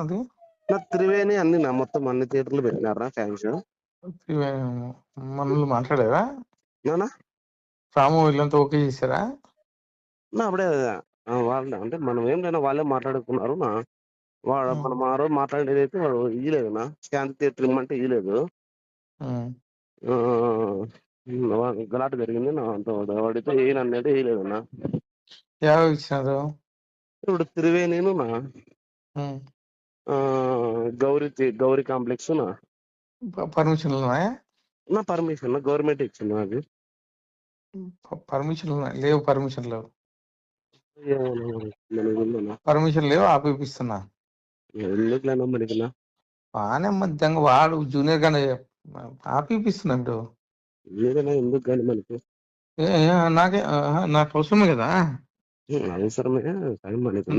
అది నా త్రివేణి అన్ని నా మొత్తం అన్ని థియేటర్లు పెట్టినారా ఫ్యాన్స్ మనల్ని మాట్లాడారా నానా రాము వీళ్ళంతా ఓకే చేశారా నా అప్పుడే వాళ్ళే అంటే మనం ఏం లేనా వాళ్ళే మాట్లాడుకున్నారు నా వాడు. మనం ఆ రోజు మాట్లాడేది అయితే వాడు ఇయ్యలేదు నా స్కాన్ థియేటర్ ఇమ్మంటే ఇయ్యలేదు గలాట జరిగింది నా అంత వాడు వాడితే ఏం అనేది వేయలేదు నా యాభై ఇచ్చినారు ఇప్పుడు త్రివేణిను నా ఉమ్. ఆ, గౌరీ గౌరీ కాంప్లెక్స్ నా. ప- పర్మిషన్లు ఉన్నాయా నా పర్మిషన్ గవర్నమెంట్ ఇచ్చింది నాకు ప- పర్మిషన్లు ఉన్నాయి లేవు పర్మిషన్ లేవు. పర్మిషన్ లేవు ఆపిపిస్తున్నా. ఎందుకులేనా మనకి నా? బాగానే మధ్యంగా వాడు జూనియర్ గానే ఆపిపిస్తున్నాడు ఏదైనా ఎందుకు కానీ మనకి? నాకే నాకు అవసరమే కదా. ఉమ్, అవసరమే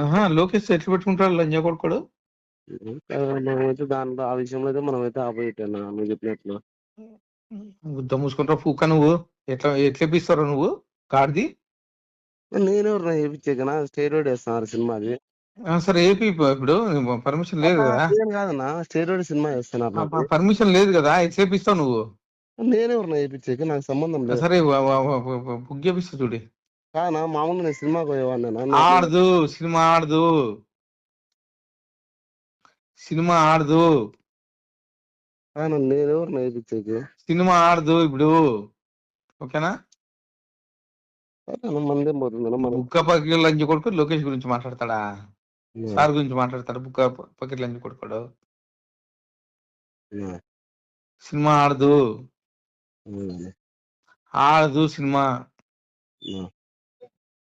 ఆహా, లోకేష్ ఎట్లా పెట్టుకుంటాడు లంజా కొడుకోడు? మనమైతే దాంట్లో ఆ విషయంలో అయితే మనమైతే ఆపోయిట్టేనా నువ్వు చెప్పినట్లు గుద్ద మూసుకుంటావు పూక నువ్వు. ఎట్లా ఎట్లా ఇప్పిస్తావు నువ్వు? కార్ది? నేనెవరు వేయించేకనా స్టేరోయిడ్ వేస్తున్నారు సినిమాది ఆ, సరే ఏపీ ఇప్పుడు పర్మిషన్ లేదు కదా. నేను కాదన్నా స్టేరోయిడ్ సినిమా వేస్తున్నారు నాకు. పర్మిషన్ లేదు కదా ఎట్లా ఇప్పిస్తావు నువ్వు? నేనెవరు వేయించేకి నాకు సంబంధం లేదు. సరే బుక్ చేపిస్తా చూడి. కానా? మామూలు నేను సినిమాకి పోయేవాడినా ఆడదు సినిమా ఆడదు. సినిమా ఆడదు. కానా నేనెవరు వేయించేకి సినిమా ఆడదు ఇప్పుడు. ఓకేనా? మందే మనం బుక్క పకెట్ లంచ్ కొడుకు లోకేష్ గురించి మాట్లాడతాడా? సార్ గురించి మాట్లాడతాడు? బుక్క పకెట్ లంచ్ కొడుకోడు. సినిమా ఆడదు. ఆడదు సినిమా.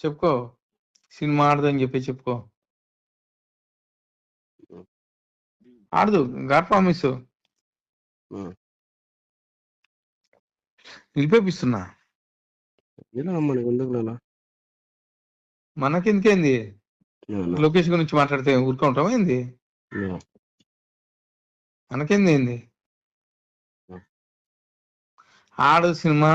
చెప్పుకో సినిమా ఆడదు అని చెప్పి చెప్పుకో ఆడదు గాడ్ ప్రామిస్. నిలిపేపిస్తున్నా ఇలా మనకి ఎందుకు నాన్న? మనకెందుకేంది అవునా? లోకేష్ గురించి మాట్లాడితే ఊరుకుంటాం ఏంది. మనకేంది ఏంది. ఆడు సినిమా